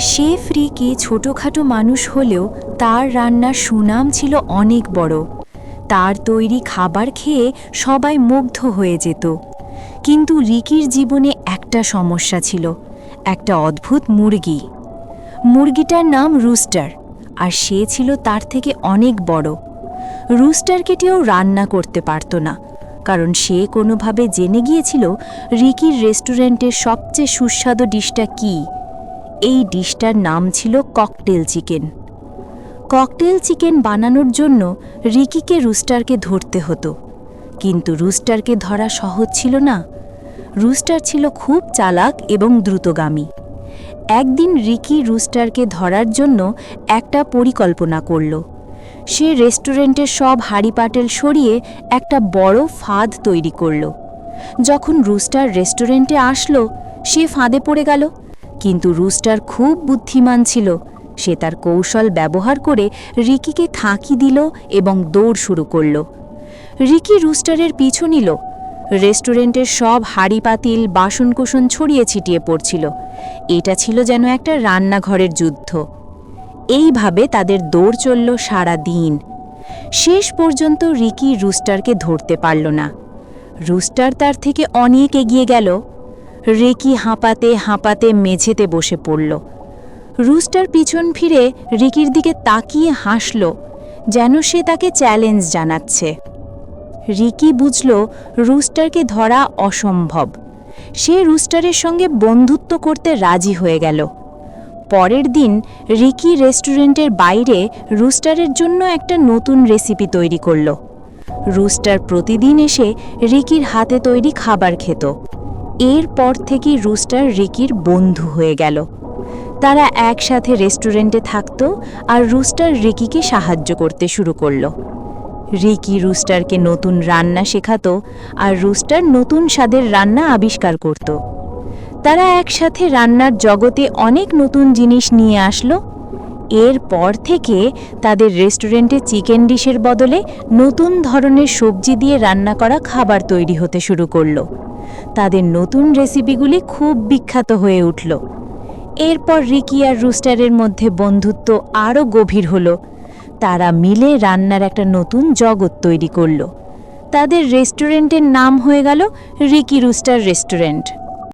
Chef Ricky ছোটোখাটো মানুষ হলেও তার রান্নার সুনাম ছিল অনেক বড়। তার তৈরি খাবার খেয়ে সবাই মুগ্ধ হয়ে যেত। কিন্তু রিকির জীবনে একটা সমস্যা ছিল, একটা অদ্ভুত মুরগি। মুরগিটার নাম রুস্টার, আর সে ছিল তার থেকে অনেক বড়। রুস্টারকে কেউ রান্না করতে পারত না, কারণ সে কোনোভাবে জেনে গিয়েছিল রিকির রেস্টুরেন্টের সবচেয়ে সুস্বাদু ডিশটা কী। এই ডিশটার নাম ছিল ককটেল চিকেন। ককটেল চিকেন বানানোর জন্য রিকিকে রুস্টারকে ধরতে হতো। কিন্তু রুস্টারকে ধরা সহজ ছিল না। রুস্টার ছিল খুব চালাক এবং দ্রুতগামী। একদিন রিকি রুস্টারকে ধরার জন্য একটা পরিকল্পনা করল। সে রেস্টুরেন্টের সব হাঁড়িপাটেল সরিয়ে একটা বড় ফাঁদ তৈরি করল। যখন রুস্টার রেস্টুরেন্টে আসলো, সে ফাঁদে পড়ে গেল। কিন্তু রুস্টার খুব বুদ্ধিমান ছিল। সে তার কৌশল ব্যবহার করে রিকিকে থাঁকি দিল এবং দৌড় শুরু করল। রিকি রুস্টারের পিছু নিল। রেস্টুরেন্টের সব হাড়ি পাতিল বাসনকোসন ছড়িয়ে ছিটিয়ে পড়ছিল। এটা ছিল যেন একটা রান্নাঘরের যুদ্ধ। এইভাবে তাদের দৌড় চলল সারা দিন। শেষ পর্যন্ত রিকি রুস্টারকে ধরতে পারল না। রুস্টার তার থেকে অনেক এগিয়ে গেল। রিকি হাঁপাতে হাঁপাতে মেঝেতে বসে পড়ল। রুস্টার পিছন ফিরে রিকির দিকে তাকিয়ে হাসল, যেন সে তাকে চ্যালেঞ্জ জানাচ্ছে। রিকি বুঝল রুস্টারকে ধরা অসম্ভব। সে রুস্টারের সঙ্গে বন্ধুত্ব করতে রাজি হয়ে গেল। পরের দিন রিকি রেস্টুরেন্টের বাইরে রুস্টারের জন্য একটা নতুন রেসিপি তৈরি করল। রুস্টার প্রতিদিন এসে রিকির হাতে তৈরি খাবার খেত। এরপর থেকে রুস্টার রিকির বন্ধু হয়ে গেল। তারা একসাথে রেস্টুরেন্টে থাকত আর রুস্টার রিকিকে সাহায্য করতে শুরু করল। রিকি রুস্টারকে নতুন রান্না শেখাতো আর রুস্টার নতুন স্বাদের রান্না আবিষ্কার করত। তারা একসাথে রান্নার জগতে অনেক নতুন জিনিস নিয়ে আসলো। এরপর থেকে তাদের রেস্টুরেন্টে চিকেন ডিশের বদলে নতুন ধরনের সবজি দিয়ে রান্না করা খাবার তৈরি হতে শুরু করল। তাদের নতুন রেসিপিগুলি খুব বিখ্যাত হয়ে উঠল। এরপর রিকি আর রুস্টারের মধ্যে বন্ধুত্ব আরও গভীর হলো। তারা মিলে রান্নার একটা নতুন জগৎ তৈরি করল। তাদের রেস্টুরেন্টের নাম হয়ে গেল রিকি রুস্টার রেস্টুরেন্ট।